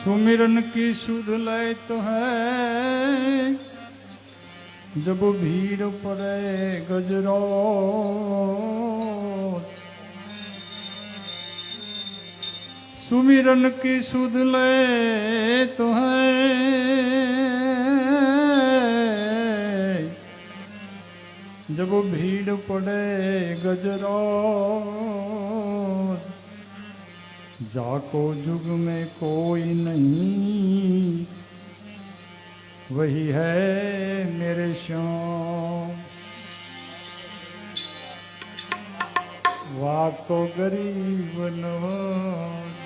सुमिरन की सुध लय तो है जब भीड़ पड़े गजरो सुमिरन की सुध लय तो है जब भीड़ पड़े गजरो जाको जुग में कोई नहीं। वही है मेरे श्याम। वाको गरीब नवाज़।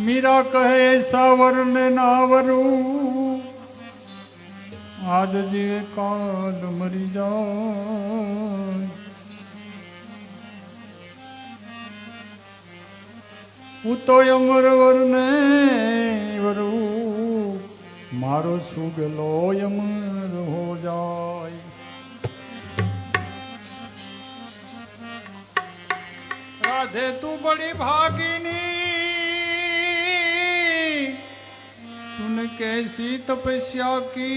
मीरा कहे, सावर ने नावरू आज जीवे काल मरी जाओ तो अमर वर ने वरू। मारो सुगलो अमर हो जाए। राधे, तू बड़ी भागिनी। कैसी तपस्या की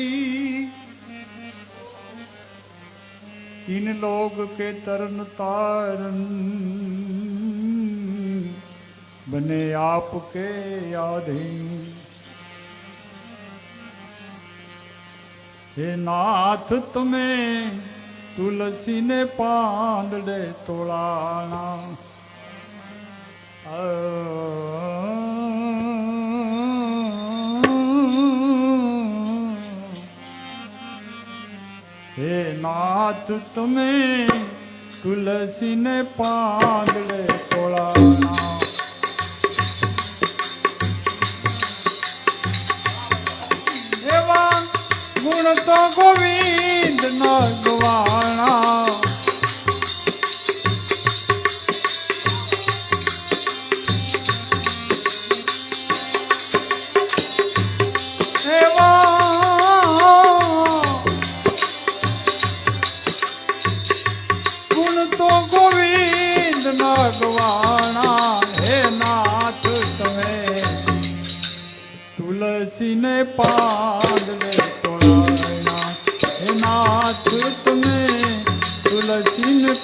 इन लोग के तरन तारन बने आपके आधीन हे नाथ तुम्हें तुलसी ने पांदड़े तोड़ाना નાથ તમે તુલસીને પાંદડે તોળાણા એવા ગુણ તો ગોવિંદ ના તુલસી ને પાંદડે તોડાણા હે નાથ તમે તુલસી ને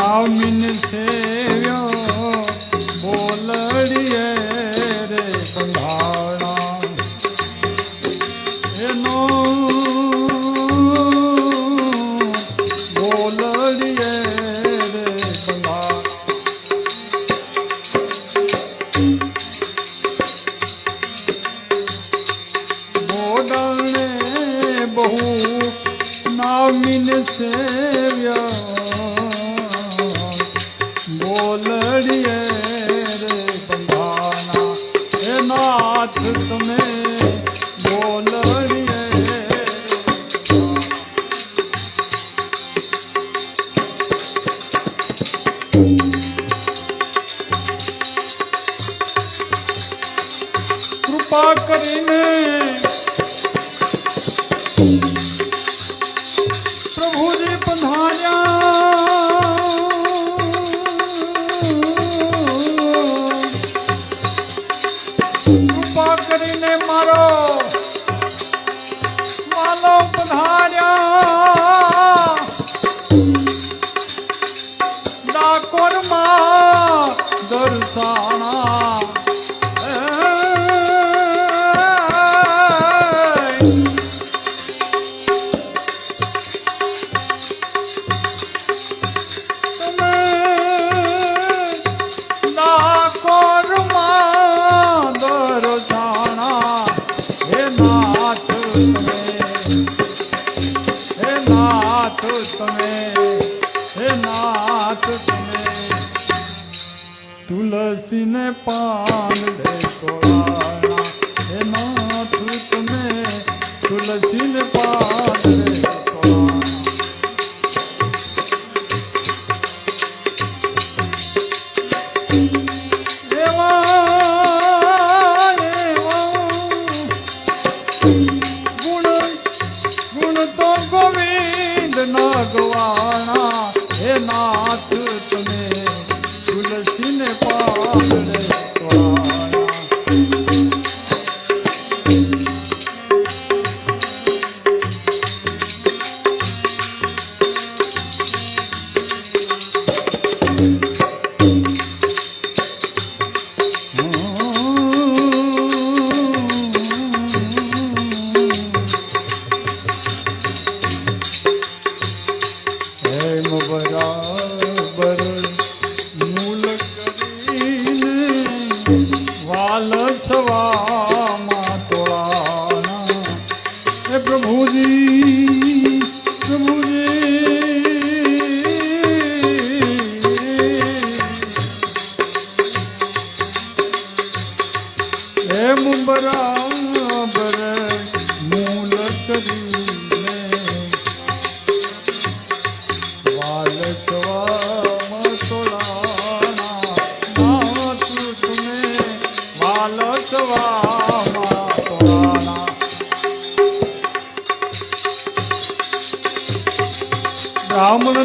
નામિન સેવ્યો બોલડીએ રે બંધાણા એનો બોલડીએ રે બંધા બોડણે બહુ નામિન સેવ્યા તમે હે નાથ તમે તુલસીને પાન દે તોડાણા હે નાથ તમે તુલસીને હું બરાબર મૂલ કરીને વાલ સવા તોલાના નામ તુને વાલ સવા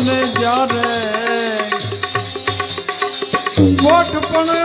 ને જ્યારે ગોઠ પણ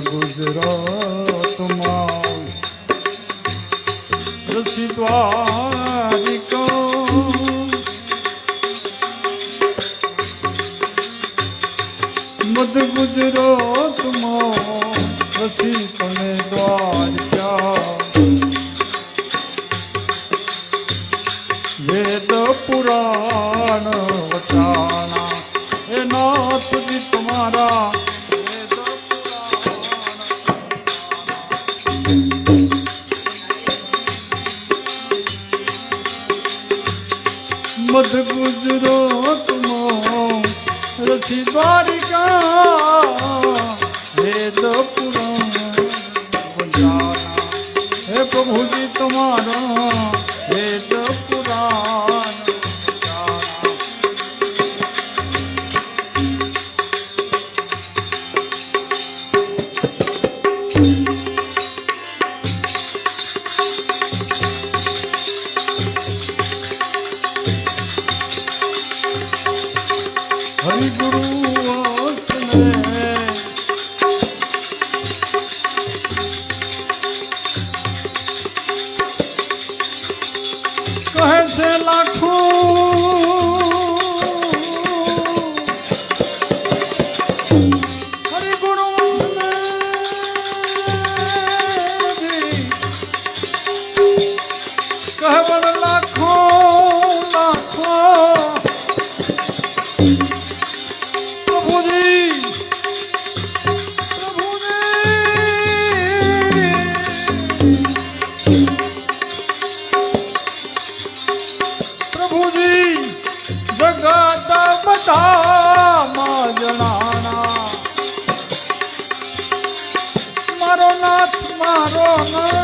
ગુજરાતમાં. રસિદ્વા મધ ગુજરાતમાં રથી દ્વારિકા আছে লাখো চরণ